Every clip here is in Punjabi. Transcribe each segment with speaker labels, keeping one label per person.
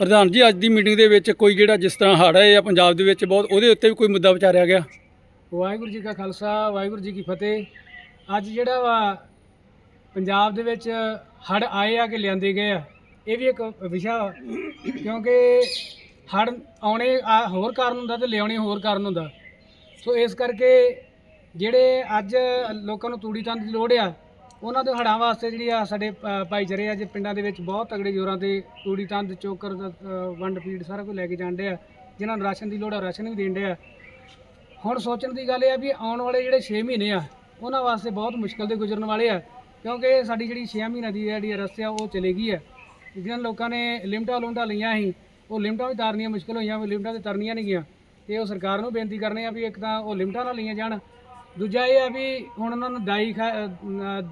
Speaker 1: ਪ੍ਰਧਾਨ ਜੀ, ਅੱਜ ਦੀ ਮੀਟਿੰਗ ਦੇ ਵਿੱਚ ਕੋਈ ਜਿਹੜਾ ਜਿਸ ਤਰ੍ਹਾਂ ਹੜ੍ਹ ਆਏ ਆ ਪੰਜਾਬ ਦੇ ਵਿੱਚ ਬਹੁਤ, ਉਹਦੇ ਉੱਤੇ ਵੀ ਕੋਈ ਮੁੱਦਾ ਵਿਚਾਰਿਆ ਗਿਆ?
Speaker 2: ਵਾਹਿਗੁਰੂ ਜੀ ਕਾ ਖਾਲਸਾ, ਵਾਹਿਗੁਰੂ ਜੀ ਕੀ ਫਤਿਹ। ਅੱਜ ਜਿਹੜਾ ਵਾ ਪੰਜਾਬ ਦੇ ਵਿੱਚ ਹੜ ਆਏ ਆ ਕਿ ਲਿਆਂਦੇ ਗਏ ਆ, ਇਹ ਵੀ ਇੱਕ ਵਿਸ਼ਾ ਵਾ। ਕਿਉਂਕਿ ਹੜ ਆਉਣੇ ਆ ਹੋਰ ਕਾਰਨ ਹੁੰਦਾ ਤੇ ਲਿਆਉਣੇ ਹੋਰ ਕਾਰਨ ਹੁੰਦਾ। ਸੋ ਇਸ ਕਰਕੇ ਜਿਹੜੇ ਅੱਜ ਲੋਕਾਂ ਨੂੰ ਤੂੜੀ ਤੰਦ ਦੀ ਲੋੜ ਆ ਉਹਨਾਂ ਦੇ ਹੜਾਂ ਵਾਸਤੇ ਜਿਹੜੀ ਆ ਸਾਡੇ ਭਾਈਚਾਰੇ ਆ ਜੇ ਪਿੰਡਾਂ ਦੇ ਵਿੱਚ ਬਹੁਤ ਤਗੜੇ ਜ਼ੋਰਾਂ ਤੇ ਤੂੜੀ ਤੰਦ, ਚੋਕਰ ਵੰਡ ਫੀਡ ਸਾਰਾ ਕੁਝ ਲੈ ਕੇ ਜਾਂਦੇ ਆ ਜਿਨ੍ਹਾਂ ਨੂੰ ਰਾਸ਼ਨ ਦੀ ਲੋੜ ਆ, ਰਾਸ਼ਨ ਵੀ ਦੇਣ ਆ ਹੁਣ ਸੋਚਣ ਦੀ ਗੱਲ ਇਹ ਆ ਵੀ ਆਉਣ ਵਾਲੇ ਜਿਹੜੇ 6 ਮਹੀਨੇ ਆ, ਉਹਨਾਂ ਵਾਸਤੇ ਬਹੁਤ ਮੁਸ਼ਕਲ ਦੇ ਗੁਜ਼ਰਨ ਵਾਲੇ ਆ। ਕਿਉਂਕਿ ਸਾਡੀ ਜਿਹੜੀ 6 ਮਹੀਨੇ ਦੀ ਜਿਹੜੀ ਰਸਤੇ ਆ, ਉਹ ਚਲੇ ਗਈ ਹੈ ਜਿਹਨਾਂ ਲੋਕਾਂ ਨੇ ਲਿਮਟਾਂ ਲੁਮਟਾਂ ਲਈਆਂ ਸੀ, ਉਹ ਲਿਮਟਾਂ ਵੀ ਤਾਰਨੀਆਂ ਮੁਸ਼ਕਲ ਹੋਈਆਂ, ਲਿਮਟਾਂ ਤੇ ਤਰਨੀਆਂ ਨਹੀਂ ਗਈਆਂ। ਤੇ ਉਹ ਸਰਕਾਰ ਨੂੰ ਬੇਨਤੀ ਕਰਨੇ ਆ ਵੀ ਇੱਕ ਤਾਂ ਉਹ ਲਿਮਟਾਂ ਨਾਲ ਲਈਆਂ ਜਾਣ ਦੂਜਾ ਇਹ ਆ ਵੀ ਹੁਣ ਉਹਨਾਂ ਨੂੰ ਡਾਈ ਖਾ-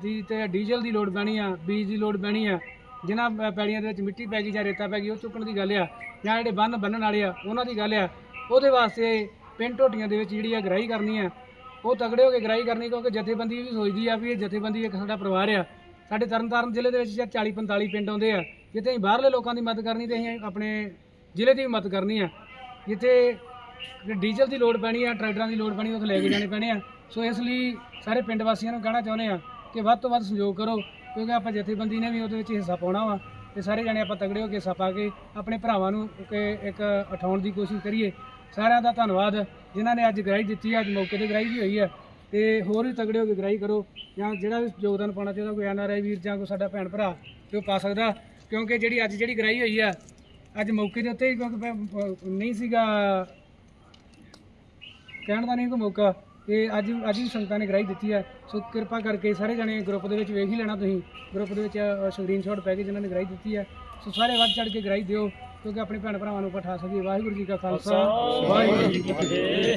Speaker 2: ਦੀ ਤੇ ਡੀਜ਼ਲ ਦੀ ਲੋੜ ਪੈਣੀ ਆ, ਬੀਜ ਦੀ ਲੋੜ ਪੈਣੀ ਆ। ਜਿਨ੍ਹਾਂ ਪੈੜੀਆਂ ਦੇ ਵਿੱਚ ਮਿੱਟੀ ਪੈ ਗਈ ਜਾਂ ਰੇਤਾ ਪੈ ਗਈ, ਉਹ ਚੁੱਕਣ ਦੀ ਗੱਲ ਆ। ਜਾਂ ਜਿਹੜੇ ਬੰਨ ਬੰਨਣ ਵਾਲੇ ਆ, ਉਹਨਾਂ ਦੀ ਗੱਲ ਆ। ਉਹਦੇ ਵਾਸਤੇ ਪਿੰਡ ਢੋਟੀਆਂ ਦੇ ਵਿੱਚ ਜਿਹੜੀ ਆ ਗਰਾਈ ਕਰਨੀ ਆ, ਉਹ ਤਗੜੇ ਹੋ ਕੇ ਗਰਾਈ ਕਰਨੀ, ਕਿਉਂਕਿ ਜਥੇਬੰਦੀ ਵੀ ਸੋਚਦੀ ਆ ਵੀ ਇਹ ਜਥੇਬੰਦੀ ਇੱਕ ਸਾਡਾ ਪਰਿਵਾਰ ਆ। ਸਾਡੇ ਤਰਨਤਾਰਨ ਜ਼ਿਲ੍ਹੇ ਦੇ ਵਿੱਚ ਜਾਂ 40 45 ਪਿੰਡ ਆਉਂਦੇ ਆ। ਜਿੱਥੇ ਅਸੀਂ ਬਾਹਰਲੇ ਲੋਕਾਂ ਦੀ ਮਦਦ ਕਰਨੀ ਤੇ ਅਸੀਂ ਆਪਣੇ ਜ਼ਿਲ੍ਹੇ ਦੀ ਵੀ ਮਦਦ ਕਰਨੀ ਆ। ਜਿੱਥੇ ਡੀਜ਼ਲ ਦੀ ਲੋੜ ਪੈਣੀ ਆ, ਟਰੈਕਟਰਾਂ ਦੀ ਲੋੜ ਪੈਣੀ, ਉੱਥੇ ਲੈ ਕੇ ਜਾਣੇ ਪੈਣੇ ਆ। ਸੋ ਇਸ ਲਈ ਸਾਰੇ ਪਿੰਡ ਵਾਸੀਆਂ ਨੂੰ ਕਹਿਣਾ ਚਾਹੁੰਦੇ ਆ ਕਿ ਵੱਧ ਤੋਂ ਵੱਧ ਸਹਿਯੋਗ ਕਰੋ, ਕਿਉਂਕਿ ਆਪਾਂ ਜਥੇਬੰਦੀ ਨੇ ਵੀ ਉਹਦੇ ਵਿੱਚ ਹਿੱਸਾ ਪਾਉਣਾ ਵਾ ਤੇ ਸਾਰੇ ਜਣੇ ਆਪਾਂ ਤਗੜੇ ਹੋ ਕੇ ਹਿੱਸਾ ਪਾ ਕੇ ਆਪਣੇ ਭਰਾਵਾਂ ਨੂੰ ਕਿ ਇੱਕ ਉਠਾਉਣ ਦੀ ਕੋਸ਼ਿਸ਼ ਕਰੀਏ। ਸਾਰਿਆਂ ਦਾ ਧੰਨਵਾਦ, ਜਿਨ੍ਹਾਂ ਨੇ ਅੱਜ ਗ੍ਰਾਈ ਦਿੱਤੀ ਆ, ਅੱਜ ਮੌਕੇ ਤੇ ਗ੍ਰਾਈ ਵੀ ਹੋਈ ਹੈ ਤੇ ਹੋਰ ਵੀ ਤਗੜੇ ਹੋ ਕੇ ਗ੍ਰਾਈ ਕਰੋ ਜਾਂ ਜਿਹੜਾ ਵੀ ਯੋਗਦਾਨ ਪਾਉਣਾ ਚਾਹੁੰਦਾ, ਕੋਈ ਐਨਆਰਆਈ ਵੀਰ ਜਾਂ ਕੋਈ ਸਾਡਾ ਭੈਣ ਭਰਾ, ਤੇ ਉਹ ਪਾ ਸਕਦਾ। ਕਿਉਂਕਿ ਜਿਹੜੀ ਅੱਜ ਜਿਹੜੀ ਗ੍ਰਾਈ ਹੋਈ ਆ, ਅੱਜ ਮੌਕੇ ਦੇ ਉੱਤੇ ਕਿਉਂਕਿ ਨਹੀਂ ਸੀਗਾ, ਕਹਿਣ ਦਾ ਨਹੀਂ ਕੋਈ ਮੌਕਾ। ਤੇ ਅੱਜ ਅੱਜ ਵੀ ਸੰਗਤਾਂ ਨੇ ਗ੍ਰਾਈ ਦਿੱਤੀ ਹੈ। ਸੋ ਕਿਰਪਾ ਕਰਕੇ ਸਾਰੇ ਜਣੇ ਗਰੁੱਪ ਦੇ ਵਿੱਚ ਵੇਖ ਹੀ ਲੈਣਾ ਤੁਸੀਂ। ਗਰੁੱਪ ਦੇ ਵਿੱਚ ਸਕਰੀਨਸ਼ਾਟ ਪੈ ਕੇ ਜਿਨ੍ਹਾਂ ਨੇ ਗ੍ਰਾਈ ਦਿੱਤੀ ਹੈ। ਸੋ ਸਾਰੇ ਵੱਧ ਚੜ ਕੇ ਗ੍ਰਾਈ ਦਿਓ, ਕਿਉਂਕਿ ਆਪਣੇ ਭੈਣ ਭਰਾਵਾਂ ਨੂੰ ਪਠਾ ਸਕੀਏ। ਵਾਹਿਗੁਰੂ ਜੀ ਕਾ ਖਾਲਸਾ। ਵਾਹਿਗੁਰੂ ਜੀ ਕੀ ਫਤਿਹ।